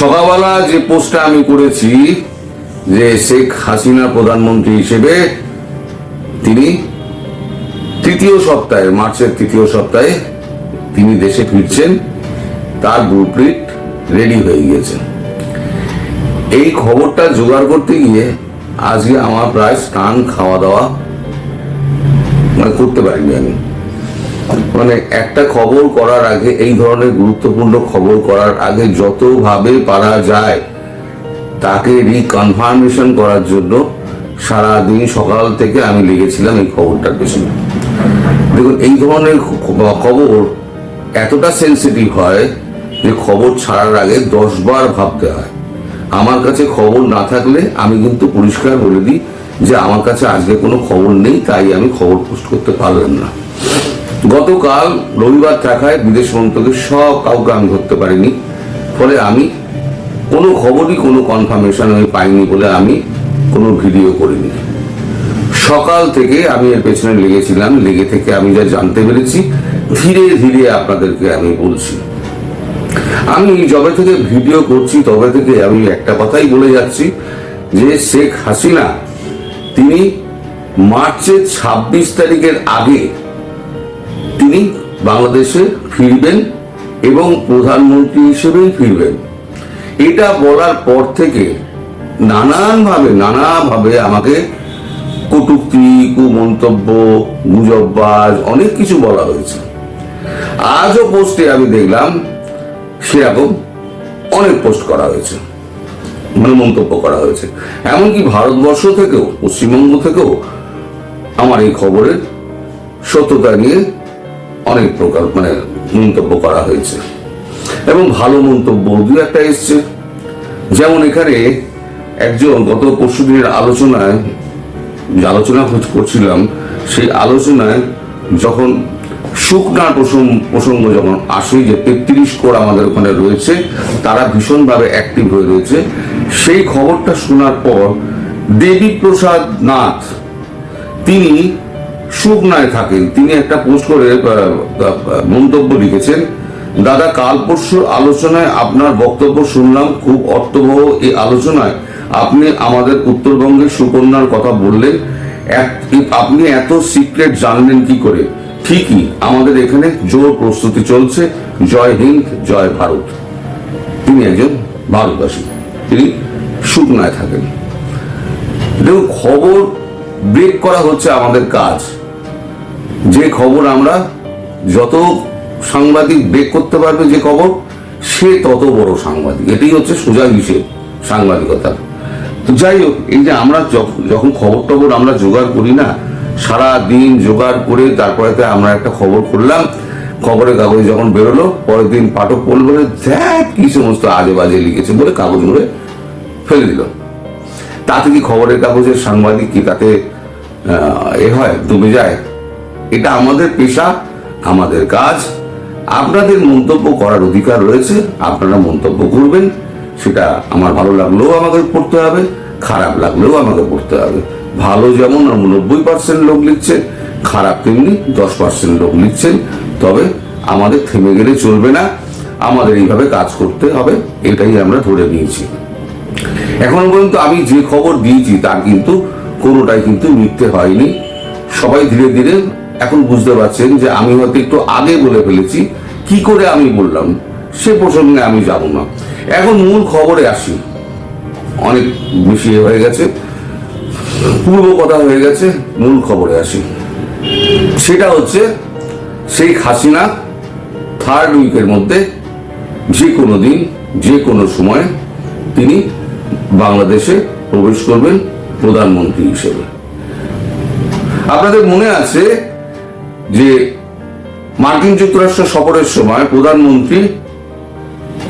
সকালবেলা যে পোস্টটা আমি করেছি যে শেখ হাসিনা প্রধানমন্ত্রী হিসেবে, তিনি তৃতীয় সপ্তাহে, মার্চের তৃতীয় সপ্তাহে তিনি দেশে ফিরছেন, তার ব্লুপ্রিন্ট রেডি হয়ে গিয়েছে। এই খবরটা জোগাড় করতে গিয়ে আজকে আমার প্রায় স্নান, খাওয়া দাওয়া মানে করতে পারিনি আমি। মানে একটা খবর করার আগে, এই ধরনের গুরুত্বপূর্ণ খবর করার আগে যতভাবে পারা যায়, তাকে রিকনফার্মেশন করার জন্য সারাদিন সকাল থেকে আমি লেগেছিলাম এই খবরটার পেছনে। দেখুন, এই ধরনের খবর এতটা সেন্সিটিভ হয় যে খবর ছাড়ার আগে দশ বার ভাবতে হয়। আমার কাছে খবর না থাকলে আমি কিন্তু পরিষ্কার বলে দিই যে আমার কাছে আজকে কোনো খবর নেই, তাই আমি খবর পোস্ট করতে পারলাম না। গতকাল রবিবার থাকায় বিদেশ মন্ত্রকের সব কাউকে আমি ধরতে পারিনি। ফলে আমি কোনো খবরই, কোনো কনফার্মেশন আমি পাইনি বলে আমি কোনো ভিডিও করিনি। সকাল থেকে আমি এর পেছনে লেগেছিলাম। লেগে থেকে আমি যা জানতে পেরেছি, ধীরে ধীরে আপনাদেরকে আমি বলছি। আমি যবে থেকে ভিডিও করছি, তবে থেকে আমি একটা কথাই বলে যাচ্ছি যে শেখ হাসিনা, তিনি মার্চের ছাব্বিশ তারিখের আগে তিনি বাংলাদেশে ফিরবেন এবং প্রধানমন্ত্রী হিসেবেই ফিরবেন। এটা বলার পর থেকে নানানভাবে, নানাভাবে আমাকে কটুক্তি, কুমন্তব্য, গুজববাজ অনেক কিছু বলা হয়েছে। আজও পোস্টে আমি দেখলাম, সেরকম অনেক পোস্ট করা হয়েছে মানে মন্তব্য করা হয়েছে। এমনকি ভারতবর্ষ থেকেও, পশ্চিমবঙ্গ থেকেও আমার এই খবরের সত্যতা নিয়ে অনেক প্রকার মানে মন্তব্য করা হয়েছে। এবং ভালো মন্তব্য দু একটা এসছে। যেমন এখানে একজন গত পরশু দিনের আলোচনায় যে আলোচনা করছিলাম, সেই আলোচনায় যখন শুকনার প্রসঙ্গ প্রসঙ্গ যখন আসে যে তেত্রিশ কোর আমাদের ওখানে রয়েছে, তারা ভীষণভাবে অ্যাক্টিভ হয়ে রয়েছে। সেই খবরটা শোনার পর দেবী প্রসাদ নাথ, তিনি শুকনায় থাকেন। তিনি একটা পোস্ট করে মন্তব্য লিখেছেন, দাদা, কাল পরশুর আলোচনায় আপনার বক্তব্য শুনলাম, খুব অর্থবহ এই আলোচনায়। আপনি আমাদের উত্তরবঙ্গের সুকন্যার কথা বললেন। আপনি এত সিক্রেট জানলেন কি করে? ঠিকই, আমাদের এখানে জোর প্রস্তুতি চলছে। জয় হিন্দ, জয় ভারত। তিনি একজন ভারতবাসী। তিনি শুকনায় থাকেন। দেখুন, খবর ব্রেক করা হচ্ছে আমাদের কাজ। যে খবর আমরা যত সাংবাদিক ব্রেক করতে পারবে যে খবর, সে তত বড় সাংবাদিক। এটাই হচ্ছে সোজা হিসেব, সাংবাদিকতা। তো যাই হোক, এই যে আমরা যখ- যখন খবর টবর আমরা জোগাড় করি না, সারা দিন জোগাড় করে তারপরে আমরা একটা খবর করলাম, খবরের কাগজ যখন বেরোলো, পরের দিন পাঠক পড়ল বলে, দেখ কি সমস্ত আজে বাজে লিখেছে, বলে কাগজ মুড়ে ফেলে দিল। তাতে কি খবরের কাগজের সাংবাদিক কি তাতে এ হয়, ডুবে যায়? এটা আমাদের পেশা, আমাদের কাজ। আপনাদের মন্তব্য করার অধিকার রয়েছে, আপনারা মন্তব্য করবেন। সেটা আমার ভালো লাগলেও আমাকে পড়তে হবে, খারাপ লাগলেও আমাকে পড়তে হবে। ভালো যেমন নব্বই পার্সেন্ট লোক লিখছে, খারাপ তেমনি দশ পার্সেন্ট লোক লিখছেন। তবে আমাদের থেমে গেলে চলবে না, আমাদের এইভাবে কাজ করতে হবে, এটাই আমরা ধরে নিয়েছি। এখন পর্যন্ত আমি যে খবর দিয়েছি তার কিন্তু কোনোটাই কিন্তু মিথ্যে হয়নি। সবাই ধীরে ধীরে এখন বুঝতে পারছেন যে আমি হয়তো একটু আগে বলে ফেলেছি, কি করে আমি বললাম, সে প্রসঙ্গে আমি যাব না। এখন মূল খবরে আসি। অনেক বেশি হয়ে গেছে, পূর্ব কথা হয়ে গেছে, মূল খবরে আসি। সেটা হচ্ছে, শেখ হাসিনা থার্ড উইকের মধ্যে যে কোনো দিন, যে কোনো সময় তিনি বাংলাদেশে প্রবেশ করবেন প্রধানমন্ত্রী হিসেবে। আপনাদের মনে আছে যে মার্কিন যুক্তরাষ্ট্র সফরের সময় প্রধানমন্ত্রী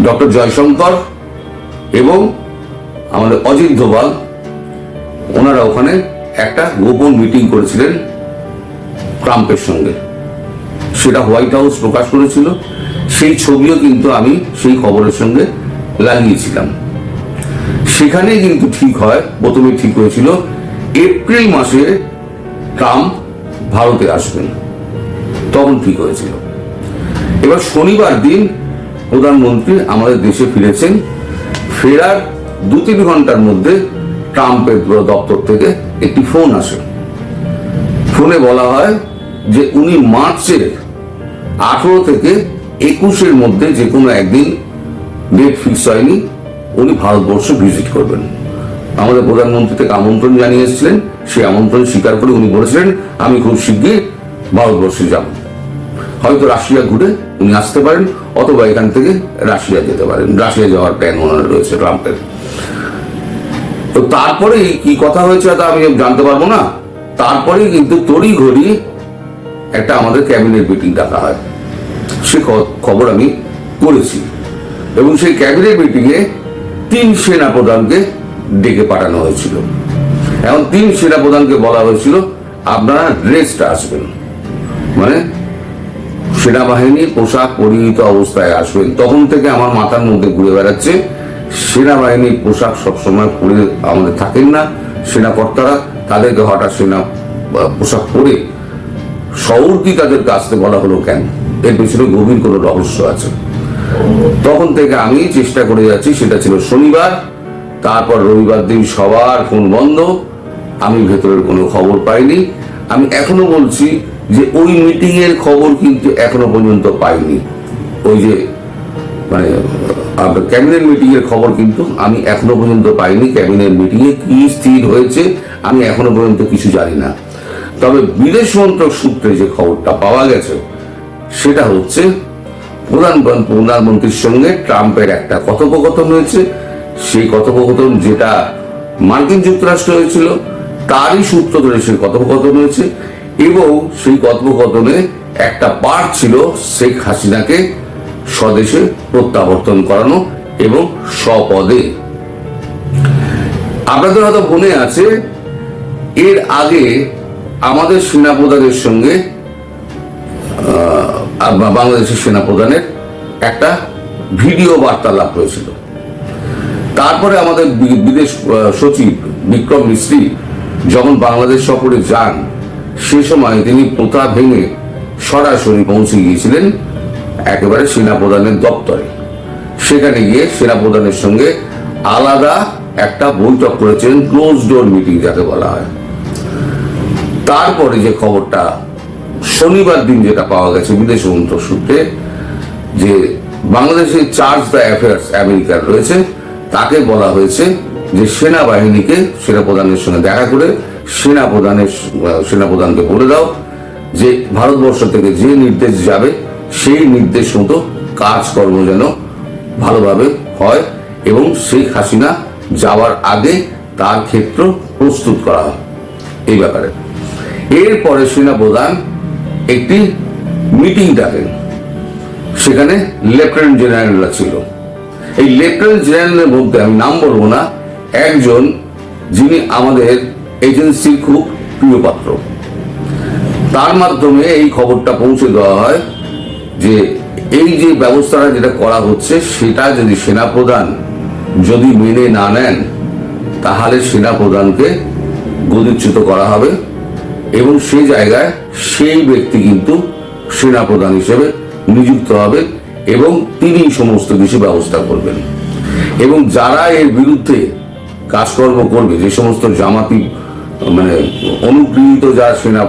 ডক্টর জয়শঙ্কর এবং আমাদের অজিত দোভাল, ওনারা ওখানে একটা গোপন মিটিং করেছিলেন ট্রাম্পের সঙ্গে। সেটা হোয়াইট হাউস প্রকাশ করেছিল। সেই ছবিও কিন্তু আমি সেই খবরের সঙ্গে লাগিয়েছিলাম। সেখানে কিন্তু ঠিক হয় প্রথমে ঠিক হয়েছিল, এপ্রিল মাসে ট্রাম্প ভারতে আসবেন। তখন ঠিক হয়েছিল। এবার শনিবার দিন প্রধানমন্ত্রী আমাদের দেশে ফিরেছেন। ফেরার দু তিন ঘণ্টার মধ্যে ট্রাম্পের দপ্তর থেকে একটি ফোন আসে। ফোনে বলা হয় যে উনি মার্চের আঠারো থেকে একুশের মধ্যে যে কোনো একদিন ডেট ফিক্স হয়নি, উনি ভারতবর্ষ ভিজিট করবেন। আমাদের প্রধানমন্ত্রী থেকে আমন্ত্রণ জানিয়ে এসেছিলেন। সেই আমন্ত্রণ স্বীকার করে উনি বলেছিলেন, আমি খুব শীঘ্রই ভারতবর্ষে যাব। হয়তো রাশিয়া ঘুরে উনি আসতে পারেন, অথবা এখান থেকে রাশিয়া যেতে পারেন। রাশিয়া যাওয়ার প্ল্যান ওনার রয়েছে ট্রাম্পের। তো তারপরে কি কথা হয়েছে তা আমি জানতে পারব না। তারপরে কিন্তু তড়ি ঘড়ি একটা আমাদের ক্যাবিনেট মিটিং ডাকা হয়। সে খবর আমি করেছি। এবং সেই ক্যাবিনেট মিটিংয়ে তিন সেনা প্রধানকে ডেকে পাঠানো হয়েছিল। এখন তিন সেনা প্রধানকে বলা হয়েছিল, আপনারা রেস্ট আসবেন। মানে সেনাবাহিনীর পোশাক পরিহিত অবস্থায় আসবেন তখন থেকে আমার মাথার মধ্যে ঘুরে বেড়াচ্ছে সেনাবাহিনীর পোশাক সবসময় পরে আমাদের থাকেন না, সেনাকর্তারা তাদেরকে হঠাৎ সেনা পোশাক পরে শহরটি তাদের কাছতে বলা হলো কেন? এর পেছনে গভীর কোনো রহস্য আছে। তখন থেকে আমি চেষ্টা করে যাচ্ছি, সেটা ছিল শনিবার, তারপর রবিবার দিন সবার ফোন বন্ধ, আমি ভেতরের কোনো খবর পাইনি। আমি এখনও বলছি যে ওই মিটিং এর খবর কিন্তু এখনও পর্যন্ত পাইনি। ওই যে মানে ক্যাবিনেট মিটিং এর খবর কিন্তু আমি এখনও পর্যন্ত পাইনি। ক্যাবিনেট মিটিং এ কি স্থির হয়েছে, আমি এখনও পর্যন্ত কিছু জানি না। তবে বিদেশ মন্ত্রক সূত্রে যে খবরটা পাওয়া গেছে, সেটা হচ্ছে, প্রধান প্রধানমন্ত্রীর সঙ্গে ট্রাম্পের একটা কথোপকথন হয়েছে। সেই কথোপকথন যেটা মার্কিন যুক্তরাষ্ট্র হয়েছিল, তারই সূত্র ধরে সেই কথোপকথন হয়েছে। এবং সেই কথোপকথনে একটা পার্ট ছিল শেখ হাসিনাকে স্বদেশে প্রত্যাবর্তন করানো এবং স্বপদে। আপনাদের হয়তো মনে আছে, এর আগে আমাদের সেনাপ্রধানের সঙ্গে বাংলাদেশের সেনাপ্রধানের একটা ভিডিও বার্তালাপ হয়েছিল। তারপরে আমাদের বিদেশ সচিব বিক্রম মিস্ত্রি যখন বাংলাদেশ সফরে যান সে সময় তিনি প্রথা ভেঙে সরাসরি পৌঁছে গিয়েছিলেন একেবারে সেনাপ্রধানের দপ্তরে। সেখানে গিয়ে সেনাপ্রধানের সঙ্গে আলাদা একটা বৈঠক করেছেন ক্লোজ ডোর মিটিং যাকে বলা হয়। তারপরে যে খবরটা শনিবার দিন যেটা পাওয়া গেছে বিদেশ মন্ত্রক সূত্রে, যে বাংলাদেশের চার্জ দ্য অ্যাফেয়ার্স আমেরিকার রয়েছে, তাকে বলা হয়েছে যে সেনাবাহিনীকে সেনাপ্রধানের সঙ্গে দেখা করে সেনাপ্রধানের সেনাপ্রধানকে বলে দাও যে ভারতবর্ষ থেকে যে নির্দেশ যাবে, সেই নির্দেশ মতো কাজকর্ম যেন ভালোভাবে হয় এবং শেখ হাসিনা যাওয়ার আগে তার ক্ষেত্র প্রস্তুত করা হয়। এই ব্যাপারে। এরপরে সেনাপ্রধান একটি মিটিং ডাকেন। সেখানে লেফটেন্যান্ট জেনারেলরা ছিল। এই লেফটেন্যান্ট জেনারেলের মধ্যে আমি নাম বলব না, একজন যিনি আমাদের এজেন্সির খুব প্রিয় পাত্র। তার মাধ্যমে এই খবরটা পৌঁছে দেওয়া হয় যে এই যে ব্যবস্থাটা যেটা করা হচ্ছে, সেটা যদি সেনাপ্রধান যদি মেনে না নেন, তাহলে সেনাপ্রধানকে গদিচ্যুত করা হবে এবং সেই জায়গায় সেই ব্যক্তি কিন্তু সেনাপ্রধান হিসেবে নিযুক্ত হবে এবং তিনি সমস্ত কিছু ব্যবস্থা করবেন। এবং যারা এর বিরুদ্ধে কাজকর্ম করবে, যে সমস্ত জামাতি মানে অনুগৃহীত যারা সেনা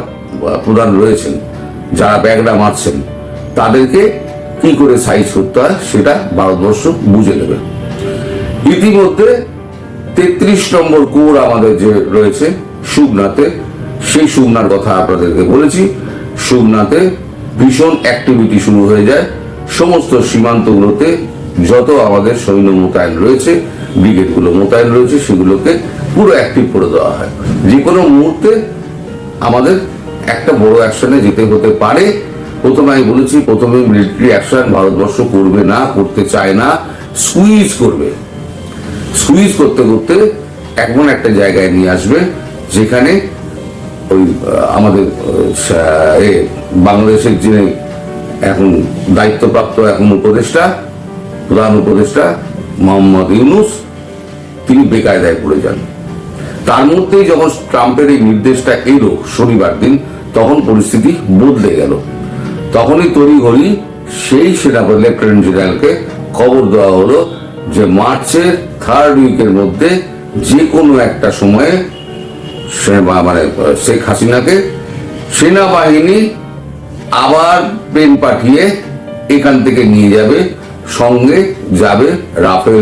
প্রধান রয়েছেন, যারা ব্যাগরা মারছেন, তাদেরকে কি করে সাইজ করতে হয় সেটা ভারতবর্ষ বুঝে নেবে। ইতিমধ্যে তেত্রিশ নম্বর কোর আমাদের যে রয়েছে সুগনাতে সেই সুগনার কথা আপনাদেরকে বলেছি। সুগনাতে ভীষণ অ্যাক্টিভিটি শুরু হয়ে যায়। সমস্ত সীমান্তগুলোতে যত আমাদের সৈন্য মোতায়েন রয়েছে ব্রিগেডগুলো মোতায়েন রয়েছে, সেগুলোকে পুরো অ্যাক্টিভ করে দেওয়া হয়। যে কোনো মুহূর্তে আমাদের একটা বড় অ্যাকশনে যেতে হতে পারে। প্রথমে আমি বলেছি প্রথমে মিলিটারি অ্যাকশন ভারতবর্ষ করবে না, করতে চায় না সুইচ করবে। সুইচ করতে করতে এমন একটা জায়গায় নিয়ে আসবে, যেখানে ওই আমাদের বাংলাদেশের যিনি এখন দায়িত্বপ্রাপ্ত এখন উপদেষ্টা, প্রধান উপদেষ্টা মোহাম্মদ ইউনুস, তিনি বেকায়দায় পড়ে যান। তার মধ্যেই যখন ট্রাম্পের এই নির্দেশটা এলো শনিবার দিন, তখন পরিস্থিতি বদলে গেল। তখনই তড়িঘড়ি সেই সেনাপতি, লেফটেন্যান্ট জেনারেলকে খবর দেওয়া হলো যে মার্চের থার্ড উইকের মধ্যে যে কোনো একটা সময়ে মানে শেখ হাসিনাকে সেনাবাহিনী আবার প্লেন পাঠিয়ে এখান থেকে নিয়ে যাবে সঙ্গে যাবে রাফেল